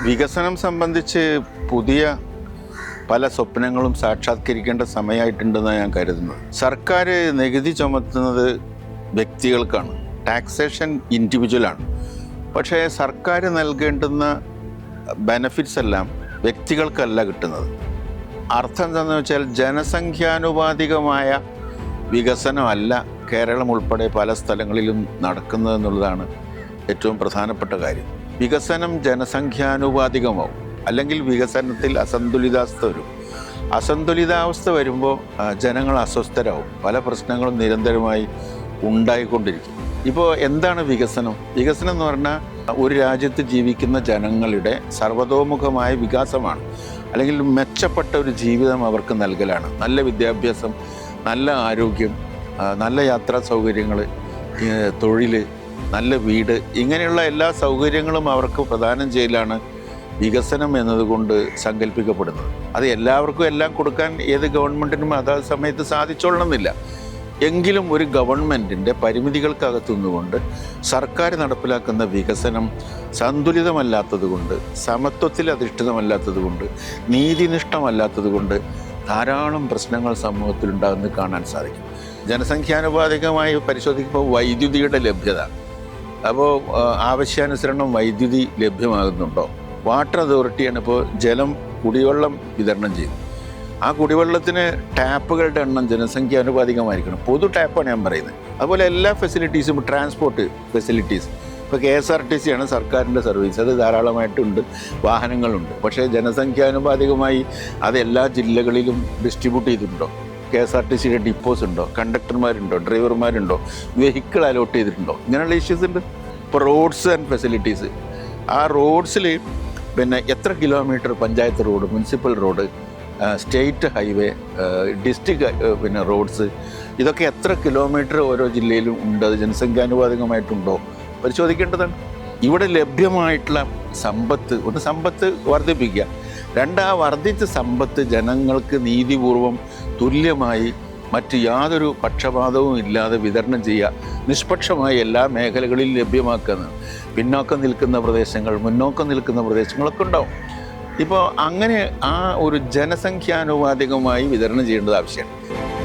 വികസനം സംബന്ധിച്ച് പുതിയ പല സ്വപ്നങ്ങളും സാക്ഷാത്കരിക്കേണ്ട സമയമായിട്ടുണ്ടെന്നാണ് ഞാൻ കരുതുന്നത്. സർക്കാർ നികുതി ചുമത്തുന്നത് വ്യക്തികൾക്കാണ്. ടാക്സേഷൻ ഇൻഡിവിജ്വലാണ് പക്ഷേ സർക്കാർ നൽകേണ്ടുന്ന ബെനഫിറ്റ്സ് എല്ലാം വ്യക്തികൾക്കല്ല കിട്ടുന്നത്. അർത്ഥം എന്താണെന്ന് വെച്ചാൽ ജനസംഖ്യാനുപാതികമായ വികസനമല്ല കേരളം ഉൾപ്പെടെ പല സ്ഥലങ്ങളിലും നടക്കുന്നതെന്നുള്ളതാണ് ഏറ്റവും പ്രധാനപ്പെട്ട കാര്യം. വികസനം ജനസംഖ്യാനുപാതികമാവും. അല്ലെങ്കിൽ വികസനത്തിൽ അസന്തുലിതാവസ്ഥ വരും അസന്തുലിതാവസ്ഥ വരുമ്പോൾ ജനങ്ങൾ അസ്വസ്ഥരാകും പല പ്രശ്നങ്ങളും നിരന്തരമായി ഉണ്ടായിക്കൊണ്ടിരിക്കും. ഇപ്പോൾ എന്താണ് വികസനം? വികസനം എന്ന് പറഞ്ഞാൽ ഒരു രാജ്യത്ത് ജീവിക്കുന്ന ജനങ്ങളുടെ സർവതോമുഖമായ വികാസമാണ്. അല്ലെങ്കിൽ മെച്ചപ്പെട്ട ഒരു ജീവിതം അവർക്ക് നൽകലാണ്. നല്ല വിദ്യാഭ്യാസം നല്ല ആരോഗ്യം നല്ല യാത്രാ സൗകര്യങ്ങൾ തൊഴിൽ നല്ല വീട്. ഇങ്ങനെയുള്ള എല്ലാ സൗകര്യങ്ങളും അവർക്ക് പ്രദാനം ചെയ്യലാണ് വികസനം എന്നതുകൊണ്ട് സങ്കല്പിക്കപ്പെടുന്നത് അത് എല്ലാവർക്കും എല്ലാം കൊടുക്കാൻ ഏത് ഗവൺമെന്റിനും അതാത് സമയത്ത് സാധിച്ചോളണമെന്നില്ല. എങ്കിലും ഒരു ഗവൺമെന്റിന്റെ പരിമിതികൾക്കകത്തു നിന്നുകൊണ്ട് സർക്കാർ നടപ്പിലാക്കുന്ന വികസനം സന്തുലിതമല്ലാത്തതുകൊണ്ട് സമത്വത്തിൽ അധിഷ്ഠിതമല്ലാത്തതുകൊണ്ട് നീതിനിഷ്ഠമല്ലാത്തതുകൊണ്ട് ധാരാളം പ്രശ്നങ്ങൾ സമൂഹത്തിലുണ്ടാകുന്നത് കാണാൻ സാധിക്കും. ജനസംഖ്യാനുപാതികമായി പരിശോധിക്കുമ്പോൾ വൈദ്യുതിയുടെ ലഭ്യത അപ്പോൾ ആവശ്യാനുസരണം വൈദ്യുതി ലഭ്യമാകുന്നുണ്ടോ? വാട്ടർ അതോറിറ്റിയാണ് ഇപ്പോൾ ജലം കുടിവെള്ളം വിതരണം ചെയ്യുന്നത്. ആ കുടിവെള്ളത്തിന് ടാപ്പുകളുടെ എണ്ണം ജനസംഖ്യ അനുപാതികമായിരിക്കണം പൊതു ടാപ്പാണ് ഞാൻ പറയുന്നത്. അതുപോലെ എല്ലാ ഫെസിലിറ്റീസും ട്രാൻസ്പോർട്ട് ഫെസിലിറ്റീസ് ഇപ്പോൾ K S R T C ആണ് സർക്കാരിന്റെ സർവീസ് അത് ധാരാളമായിട്ടുണ്ട് വാഹനങ്ങളുണ്ട്. പക്ഷേ ജനസംഖ്യാനുപാതികമായി അത് എല്ലാ ജില്ലകളിലും ഡിസ്ട്രിബ്യൂട്ട് ചെയ്തിട്ടുണ്ടോ? കെ എസ് ആർ ടി സിയുടെ ഡിപ്പോസ് ഉണ്ടോ? കണ്ടക്ടർമാരുണ്ടോ ഡ്രൈവർമാരുണ്ടോ വെഹിക്കിൾ അലോട്ട് ചെയ്തിട്ടുണ്ടോ? ഇങ്ങനെയുള്ള ഇഷ്യൂസ് ഉണ്ട്. ഇപ്പോൾ റോഡ്സ് ആൻഡ് ഫെസിലിറ്റീസ് ആ റോഡ്സിൽ പിന്നെ എത്ര kilometre panchayat road municipal road state highway district പിന്നെ റോഡ്സ് ഇതൊക്കെ എത്ര കിലോമീറ്റർ ഓരോ ജില്ലയിലും ഉണ്ട്? അത് ജനസംഖ്യാനുപാതികമായിട്ടുണ്ടോ? പരിശോധിക്കേണ്ടതാണ്. ഇവിടെ ലഭ്യമായിട്ടുള്ള സമ്പത്ത് ഒന്ന് സമ്പത്ത് വർദ്ധിപ്പിക്കുക. രണ്ട് ആ വർദ്ധിച്ച സമ്പത്ത് ജനങ്ങൾക്ക് നീതിപൂർവം തുല്യമായി മറ്റ് യാതൊരു പക്ഷപാതവും ഇല്ലാതെ വിതരണം ചെയ്യുക നിഷ്പക്ഷമായി എല്ലാ മേഖലകളിലും ലഭ്യമാക്കുന്നത് പിന്നോക്കം നിൽക്കുന്ന പ്രദേശങ്ങൾ മുന്നോക്കം നിൽക്കുന്ന പ്രദേശങ്ങളൊക്കെ ഉണ്ടാവും. ഇപ്പോൾ അങ്ങനെ ആ ഒരു ജനസംഖ്യാനുപാതികമായി വിതരണം ചെയ്യേണ്ടത് ആവശ്യമാണ്.